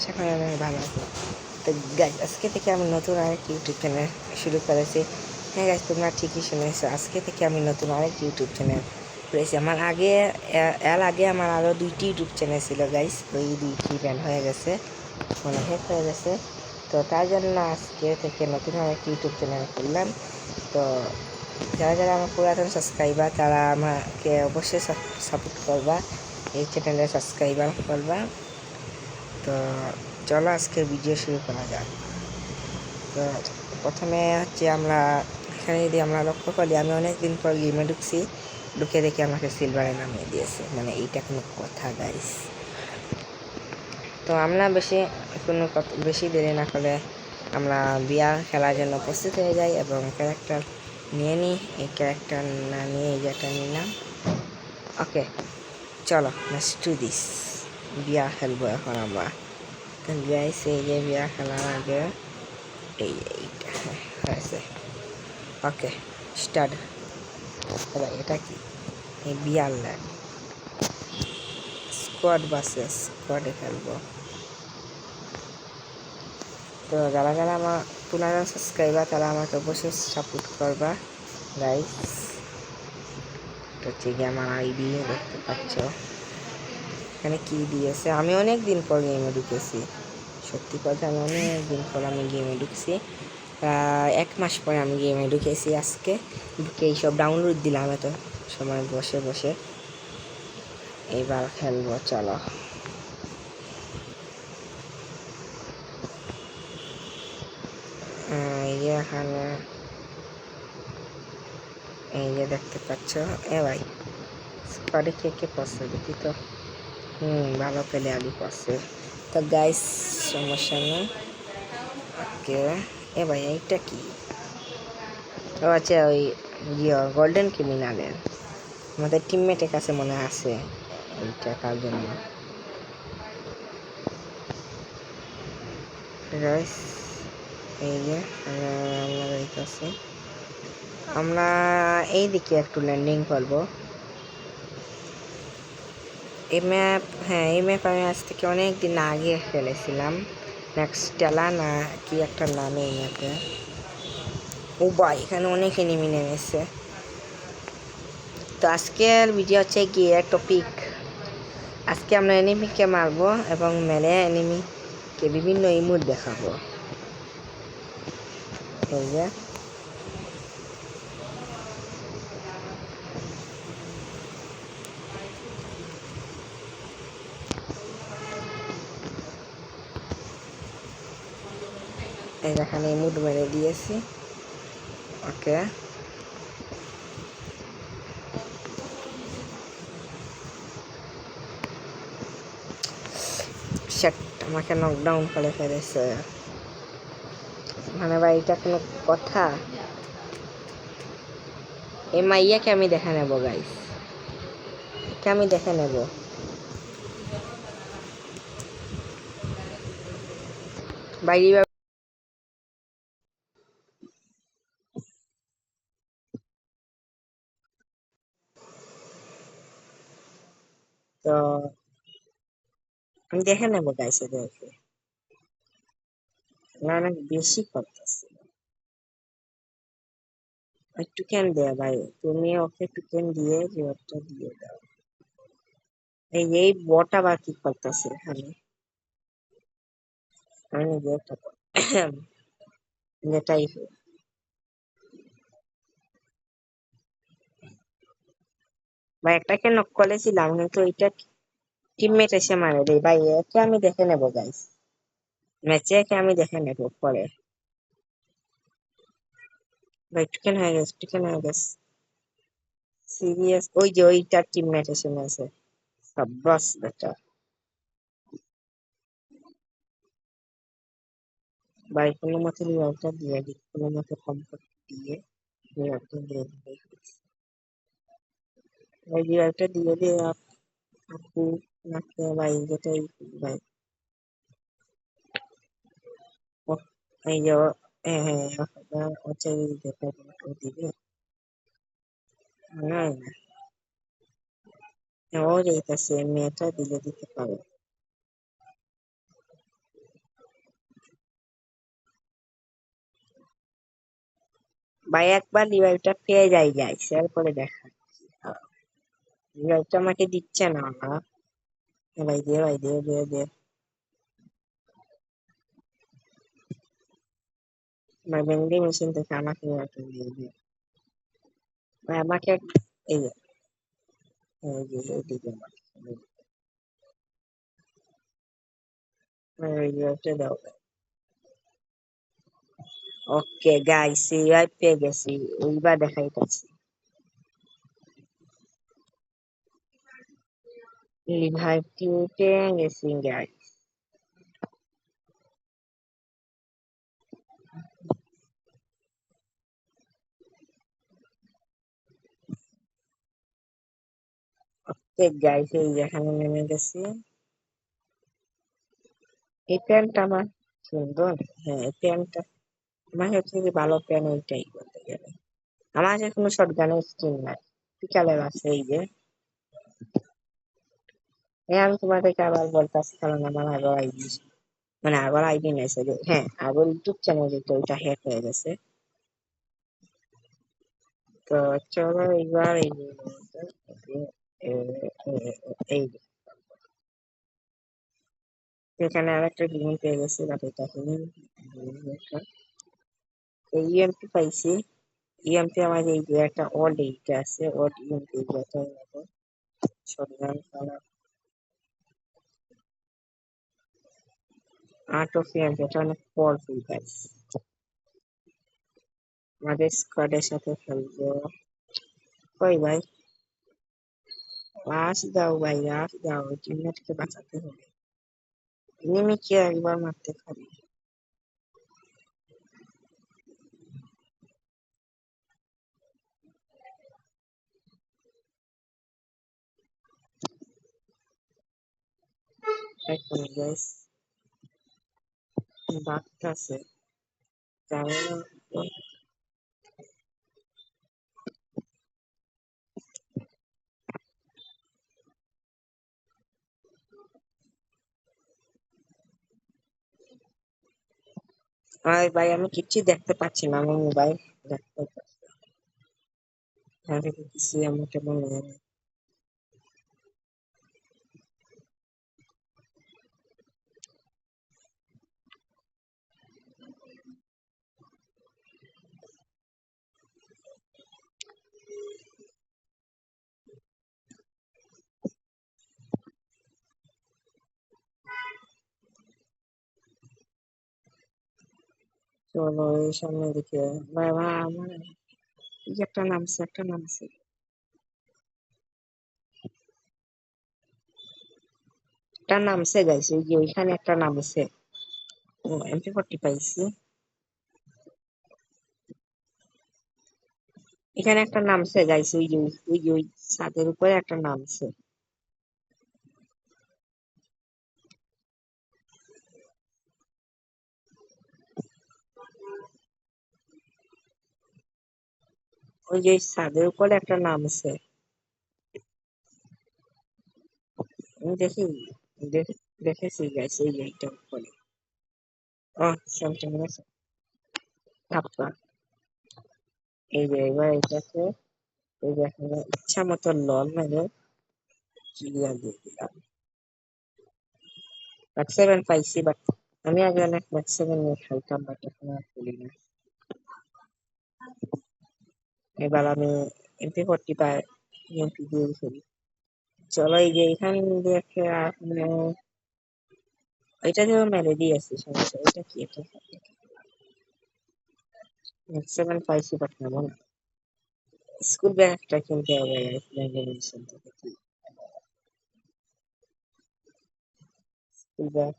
আশা করি আমি ভালো আছি তো গাইজ আজকে থেকে আমি নতুন আরেকটি ইউটিউব চ্যানেল শুরু করেছি। হ্যাঁ গাইজ তোমরা ঠিকই শুনেছো, আজকে থেকে আমি নতুন আরেক ইউটিউব চ্যানেল করেছি। আমার আগে এর আগে আমার আরও দুইটি ইউটিউব চ্যানেল ছিল গাইজ ওই দুইটি ব্যান হয়ে গেছে মানে হেক হয়ে গেছে। তো তার জন্য আজকে থেকে নতুন আরেকটি ইউটিউব চ্যানেল করলাম তো যারা যারা আমার পুরাতন সাবস্ক্রাইবার তারা আমাকে অবশ্যই সাপোর্ট করবা, এই চ্যানেলে সাবস্ক্রাইবার করবা। তো চলো আজকে ভিডিও শুরু করা যাক। তো প্রথমে হচ্ছে আমরা এখানে যদি আমরা লক্ষ্য করি, আমি অনেক দিন পর গেমে ঢুকছি ঢুকে দেখে আমাকে সিলভারে নামিয়ে দিয়েছে। মানে এইটা কোনো কথা গাইস তো আমরা বেশি কোনো বেশি দেরি না করে আমরা বিয়ার খেলার জন্য প্রস্তুত হয়ে যাই এবং ক্যারেক্টার নিয়ে নিই। এই ক্যারেক্টার না নিয়ে এই যেটা নিলাম। ওকে চলো লেটস ডু দিস বিয়া খেলব এখন আমরা তো গাইস যে বিয়া খেলার আগে এই এইটা হ্যাঁ, হয়েছে ওকে স্টার্ট এটা কি এই বিয়ার ল্যান্ড স্কোয়াড বাসে স্কোয়াডে খেলব তো যারা যারা আমার পুনরায় সাবস্ক্রাইবার তারা আমাকে অবশ্যই সাপোর্ট করবা গাইস তো গিয়ে আমার আইডি দেখতে পাচ্ছ এখানে কি দিয়েছে? আমি অনেক দিন পর গেমে ঢুকেছি। সত্যি কথা আমি অনেক দিন পর আমি গেমে ঢুকছি। এক মাস পরে আমি গেমে ঢুকেছি আজকে। ঢুকে এইসব ডাউনলোড দিলাম এত সময় বসে বসে। এইবার খেলব, চলো। এখানে। এই যে দেখতে পাচ্ছ। এ ভাই স্কোয়াডে কে কে পছন্দ? তো হুম, ভালো পেলে আগে পড়ছে তো গাইস সমস্যা নেই ওকে এ ভাই এইটা কি? ও আচ্ছা ওই ইয়ে গোল্ডেন ক্রিমিনালের আমাদের টিমমেটের কাছে মনে আছে এইটা তার জন্য? গাইস এই যে, আমরা আমরা এই দিকে একটু ল্যান্ডিং করব। এই ম্যাপ হ্যাঁ এই ম্যাপ আমি আজ থেকে অনেক দিন আগে নেক্সট টেলা না কি একটা নামে এই ম্যাপে ও বা, এখানে অনেক এনিমি নেমেছে। তো আজকের ভিডিও হচ্ছে গিয়ে টপিক আজকে আমরা এনিমিকে মারবো এবং মেরে এনিমিকে বিভিন্ন ইমোট দেখাবো। এই যে। এখানে ইমোট মেরে দিয়েছি। ওকে। আমাকে নকডাউন করে ফেলেছে। মানে ভাই, এটা কোনো কথা? এই মাইয়াকে আমি দেখে নেব গাইস একে আমি দেখে নেব। বাইরে তো আমি দেখে নেব গাইস এদেরকে না অনেক বেশি করতেছে একটু কেন দেয়া ভাই তুমি ওকে একটু কেন দিয়ে রিওয়ার্ডটা দিয়ে দাও এই এই বট আবার কি করতেছে এখানে আমি নিজে একটা যেটাই হোক। ভাই একটাকে নক করেছিলাম, কিন্তু এটা টিমমেট এসে মারে রে ভাই, একে আমি দেখে নেব গাইস ম্যাচে একে আমি দেখে নেব, পরে। ভাই টিকেন হয়ে গেছে টিকেন হয়ে গেছে। সিরিয়াস ওই যে ওইটার টিমমেট এসে মেরেছে। সাব্বাস, বেটা। ভাই, কোনো মতে রিওয়ার্ডটা দিয়ে দিই, কোনো মতে কমফোর্ট দিয়ে রিওয়ার্ডটা দিয়ে দিই। दिले भाई एक बार लिवाइटा पे जाए जाए सेल पर देखा রিভাইভটা আমাকে দিচ্ছে না। ভাই দে ভাই দে দে দে। ভাই ভেন্ডি মেশিন থেকে আমাকে একটা দিয়ে দিয়ে ভাই, আমাকে এই যে এই যে আমাকে দাও। ওকে গাইস রিভাইভ পেয়ে গেছি। এইবার দেখাইতেছি। রিভাইভটি পেয়ে গেছি গাইস ওকে গাইস এই যে এখানে নেমে গেছি এই প্যান্টটা আমার সুন্দর হ্যাঁ এই প্যান্টটা আমার হচ্ছে যে ভালো প্যান্ট ওইটাই বলতে গেলে আমার কাছে কোনো শটগানের স্কিন নাই বিকালের আছে এই যে হ্যাঁ আমি তোমাদেরকে আবার বলতেছি কারণ আমার আগর আইডি মানে আগর আইডি নেই যে হ্যাঁ আগর ইউটিউব চ্যানেল যেটা ওইটা হ্যাক হয়ে গেছে। তো চলো এইবার এই এই। এখানে আরেকটা ডিম পেয়ে গেছি বাট এটা এই ইএমপি পাইছি। ইএমপি আমার এই যে একটা অল এইটা আছে অল ইএমপি যেটা শটগান আর্ট অফ ইএমপি এটা অনেক পাওয়ারফুল গাইস আমাদের স্কোয়াডের সাথে খেলব। কই ভাই। রাশ দাও ভাই রাশ দাও। টিমমেটকে বাঁচাতে হবে। এনিমিকে একবার মারতে পারি। এখন গাইস বাগতাছে জানি না ভাই ভাই আমি কিচ্ছু দেখতে পাচ্ছি না আমার মোবাইল দেখতে পাচ্ছি না কিছু আমাকে মনে হয় চলো, এই সামনে দিকে। ভাই আমার যে একটা নামছে একটা নামছে। একটা নামছে গাইস ওই যে ওইখানে একটা নামছে। এমপি ফোর্টি পাইছি। এখানে একটা নামছে গাইস ওই যে ওই যে, ওই ছাদের উপরে একটা নামছে। ওই যে ছাদের উপরে একটা নামছে দেখি, দেখ- দেখেছি গাইস এই যে উপরে। ও আপা এই যে এবার এটাকে, এই যে ইচ্ছা মতো লল মেরে দিয়ে দিলাম। সেভেন পাইছি বাট আমি আগে অনেক ম্যাক্স সেভেন নিয়ে খেলতাম বাট এখন আর খেলি না। এবার আমি পাই এমপি দিয়ে খেলি চলো এই যে এখান দিয়ে মানে ওইটা দিয়েও মেরে দিয়েছি সমস্যা এটা কি এটা? সেভেন পাইছি বাট নেব না। স্কুল ব্যাগ একটা কিনতে হবে স্কুল ব্যাগ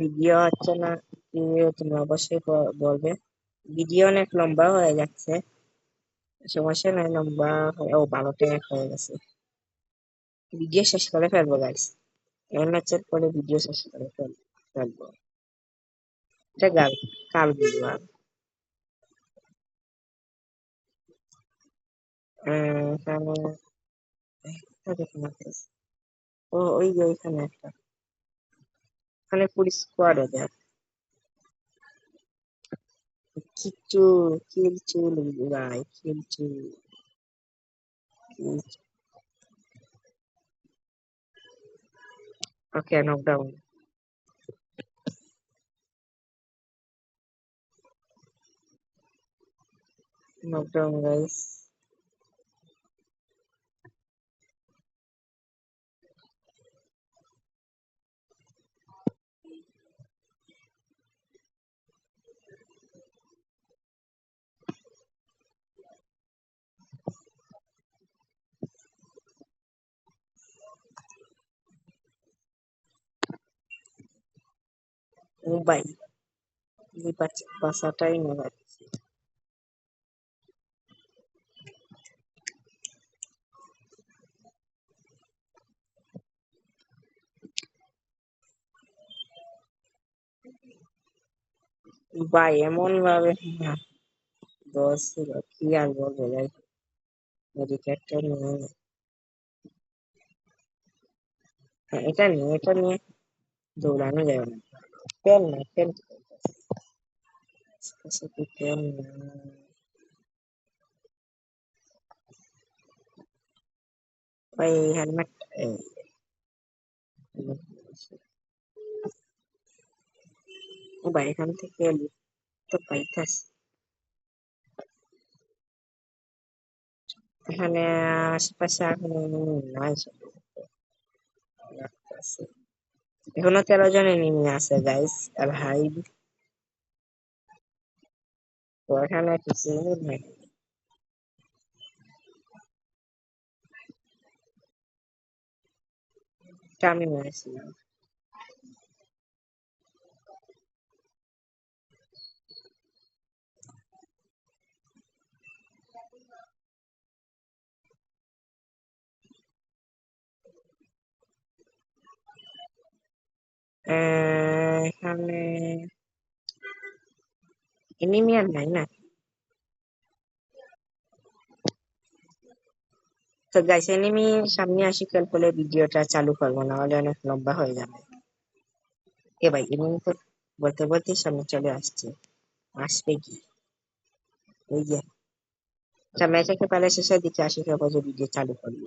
ভিডিও হচ্ছে না কি তুমি অবশ্যই বলবে। ভিডিও অনেক লম্বা হয়ে যাচ্ছে। সমস্যা নাই, লম্বা হয়ে- ও বারো টাকা হয়ে গেছে। ভিডিও শেষ করে ফেলব গাইস এই ম্যাচের পরে ভিডিও শেষ করে ফেল- ফেলব। এটা গাল কাল না guys। ও, ওই যে ওইখানে একটা। ওখানে পুলিশ স্কোয়াডও দেখ কিচ্ছু কিলচু ভাই কিলচু ওকে নকডাউন নকডাউন গাইস ও বাচ্চা বাসাটাই না যাচ্ছে ভাই এমন ভাবে দশ ছিল কি আর বলব ভাই মেডিকেটটা নিয়ে হ্যাঁ, এটা নিয়ে এটা নিয়ে দৌড়ানো যাবে না। পেন না পেন কাছে কি পেন না ভাই হেলমেট ও ভাই এখান থেকে loot তো পাইতাস এখানে আশেপাশে এখন নাই সব লাগতাছে। এখনও তেরো জন এনিমি আছে গাইস আর হাই তো কিছু নেই আমি এখানে এনিমি আর নাই না তো গাইস এনিমি সামনে আসি খেল করলে ভিডিওটা চালু করব, না হলে অনেক লম্বা হয়ে যাবে। এ ভাই এনিমি তো বলতে বলতেই সামনে চলে আসছে। আসবে কি? এই যে। আচ্ছা ম্যাচের পালে শেষের দিকে আসি খেলব যে ভিডিও চালু করব।